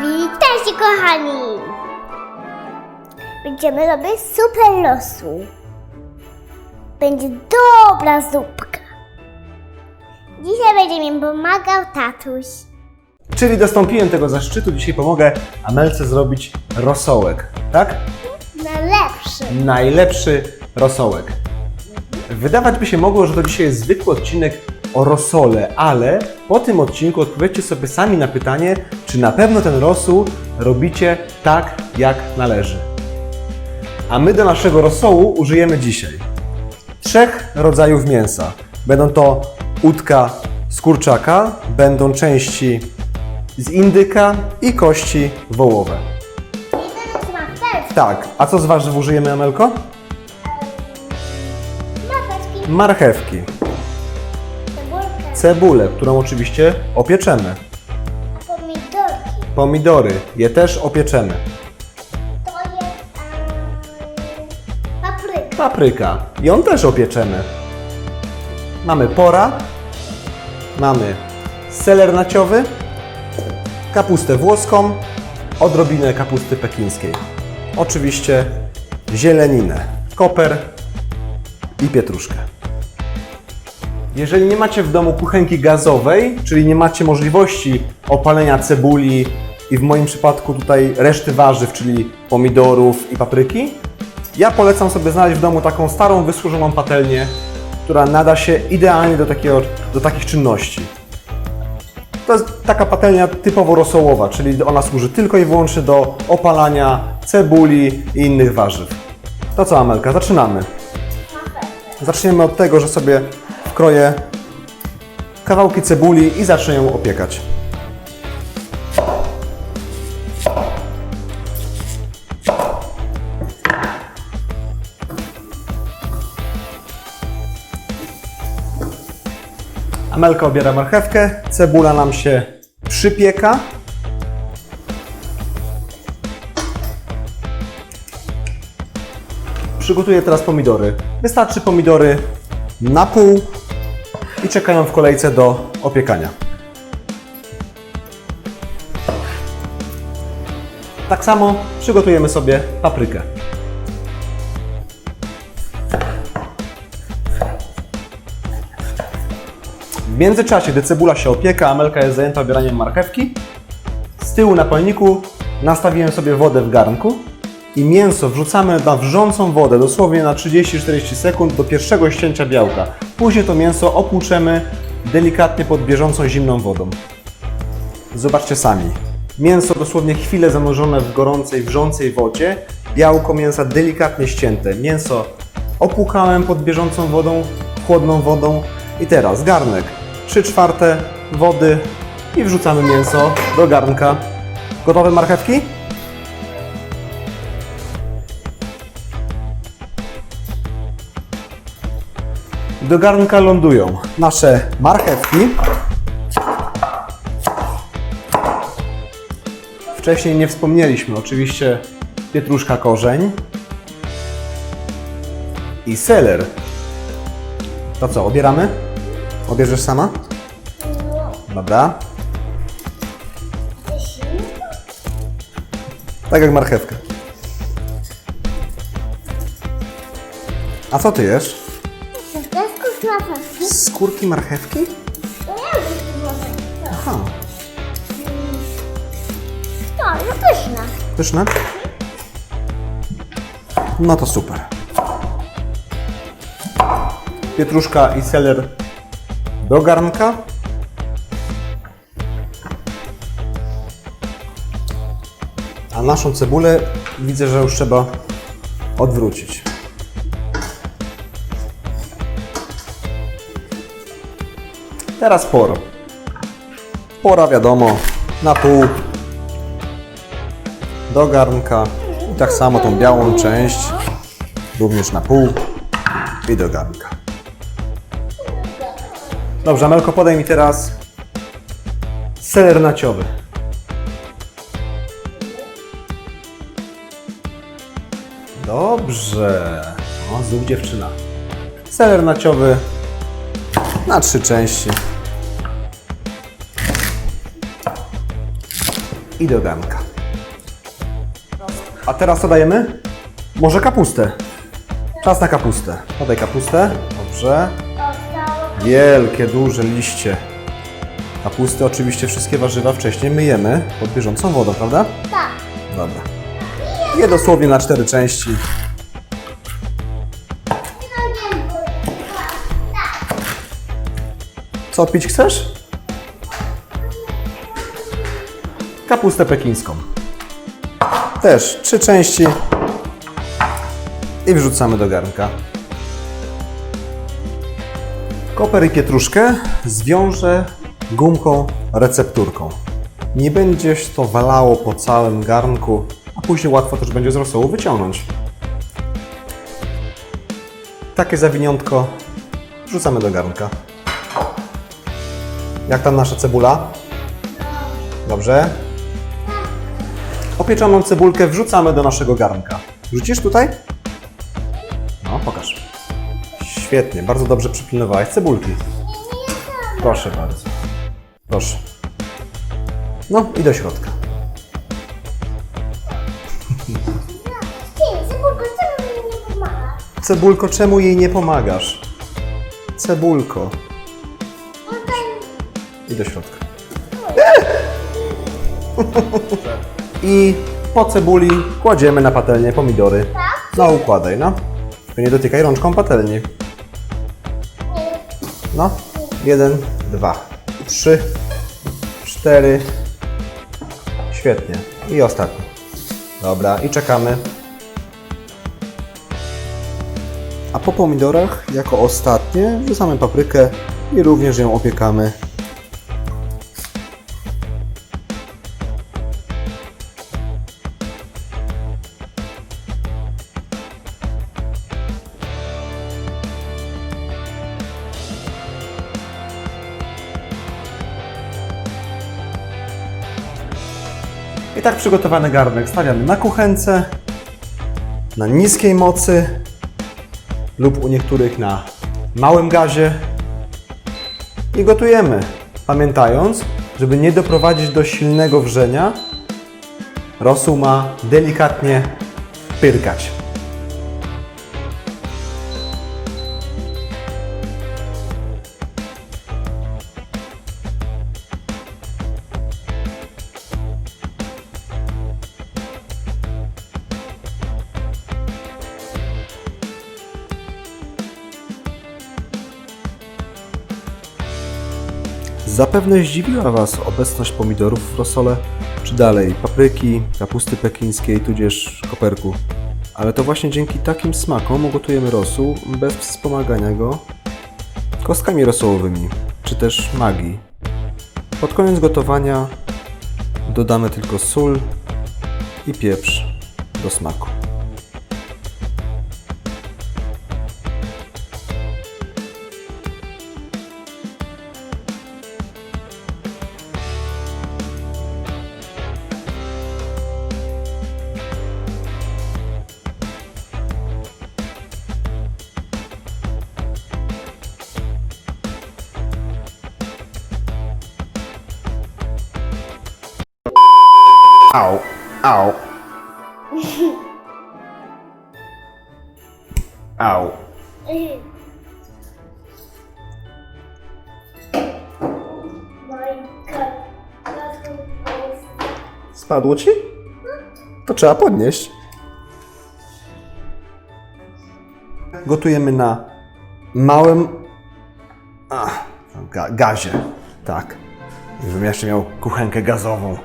Witajcie kochani! Będziemy robić super losu. Będzie dobra zupka. Dzisiaj będzie mi pomagał tatuś. Czyli dostąpiłem tego zaszczytu, dzisiaj pomogę Amelce zrobić rosołek, tak? Najlepszy. Najlepszy rosołek. Wydawać by się mogło, że to dzisiaj jest zwykły odcinek o rosole, ale po tym odcinku odpowiedzcie sobie sami na pytanie, czy na pewno ten rosół robicie tak, jak należy. A my do naszego rosołu użyjemy dzisiaj trzech rodzajów mięsa. Będą to udka z kurczaka, będą części z indyka i kości wołowe. Tak, a co z warzyw użyjemy, Amelko? Marchewki, cebulę, którą oczywiście opieczemy, pomidorki. pomidory, je też opieczemy, To jest papryka. papryka, ją też opieczemy. Mamy pora, mamy seler naciowy, kapustę włoską, odrobinę kapusty pekińskiej. Oczywiście zieleninę, koper i pietruszkę. Jeżeli nie macie w domu kuchenki gazowej, czyli nie macie możliwości opalenia cebuli i w moim przypadku tutaj reszty warzyw, czyli pomidorów i papryki, ja polecam sobie znaleźć w domu taką starą, wysłużoną patelnię, która nada się idealnie do, takiego, do takich czynności. To jest taka patelnia typowo rosołowa, czyli ona służy tylko i wyłącznie do opalania cebuli i innych warzyw. To co, Amelka, zaczynamy. Zaczniemy od tego, że sobie wkroję kawałki cebuli i zacznę ją opiekać. Amelka obiera marchewkę, cebula nam się przypieka. Przygotuję teraz pomidory. Wystarczy pomidory na pół i czekają w kolejce do opiekania. Tak samo przygotujemy sobie paprykę. W międzyczasie, gdy cebula się opieka, Amelka jest zajęta obieraniem marchewki. Z tyłu na palniku nastawiłem sobie wodę w garnku i mięso wrzucamy na wrzącą wodę, dosłownie na 30-40 sekund do pierwszego ścięcia białka. Później to mięso opłuczemy delikatnie pod bieżącą zimną wodą. Zobaczcie sami. Mięso dosłownie chwilę zanurzone w gorącej, wrzącej wodzie. Białko mięsa delikatnie ścięte. Mięso opłukałem pod bieżącą wodą, chłodną wodą. I teraz garnek. 3 czwarte wody i wrzucamy mięso do garnka. Gotowe marchewki? Do garnka lądują nasze marchewki. Wcześniej nie wspomnieliśmy, oczywiście pietruszka korzeń i seler. To co, obieramy? Obierzesz sama? Dobra. Tak jak marchewkę. A co ty jesz? Mapeczki. Skórki marchewki? To Aha. No, no pyszne. Pyszne? No to super. Pietruszka i seler do garnka. A naszą cebulę widzę, że już trzeba odwrócić. Teraz pora. Pora wiadomo, na pół do garnka. I tak samo tą białą część również na pół i do garnka. Dobrze, Amelko, podaj mi teraz seler naciowy. Dobrze. O, znów dziewczyna. Seler naciowy na trzy części. i do garnka. A teraz co dajemy? Może kapustę. Czas na kapustę. Podaj kapustę. Dobrze. Wielkie, duże liście. Kapusty, oczywiście wszystkie warzywa wcześniej myjemy pod bieżącą wodą, prawda? Tak. Dobra. Je dosłownie na cztery części. Co pić chcesz? Kapustę pekińską. Też trzy części. I wrzucamy do garnka. Koper i pietruszkę zwiążę gumką recepturką. Nie będziesz to walało po całym garnku, a później łatwo też będzie z rosołu wyciągnąć. Takie zawiniątko wrzucamy do garnka. Jak tam nasza cebula? Dobrze. Opieczoną cebulkę wrzucamy do naszego garnka. Wrzucisz tutaj? No, pokaż. Świetnie, bardzo dobrze przypilnowałaś cebulki. Proszę bardzo. Proszę. No i do środka. Cebulko, czemu jej nie pomagasz? Cebulko. I do środka. I po cebuli kładziemy na patelnię pomidory. No układaj, no. Tylko nie dotykaj rączką patelni. No. Jeden, dwa, trzy, cztery. Świetnie. I ostatni. Dobra, i czekamy. A po pomidorach, jako ostatnie, wrzucamy paprykę i również ją opiekamy tak przygotowany garnek stawiamy na kuchence, na niskiej mocy lub u niektórych na małym gazie i gotujemy. Pamiętając, żeby nie doprowadzić do silnego wrzenia, rosół ma delikatnie pyrkać. Zapewne zdziwiła Was obecność pomidorów w rosole, czy dalej papryki, kapusty pekińskiej, tudzież koperku. Ale to właśnie dzięki takim smakom ugotujemy rosół bez wspomagania go kostkami rosołowymi, czy też magii. Pod koniec gotowania dodamy tylko sól i pieprz do smaku. Au, au. Au. Spadło ci? To trzeba podnieść. Gotujemy na małym a, ga gazie. Tak. Żebym jeszcze miał kuchenkę gazową.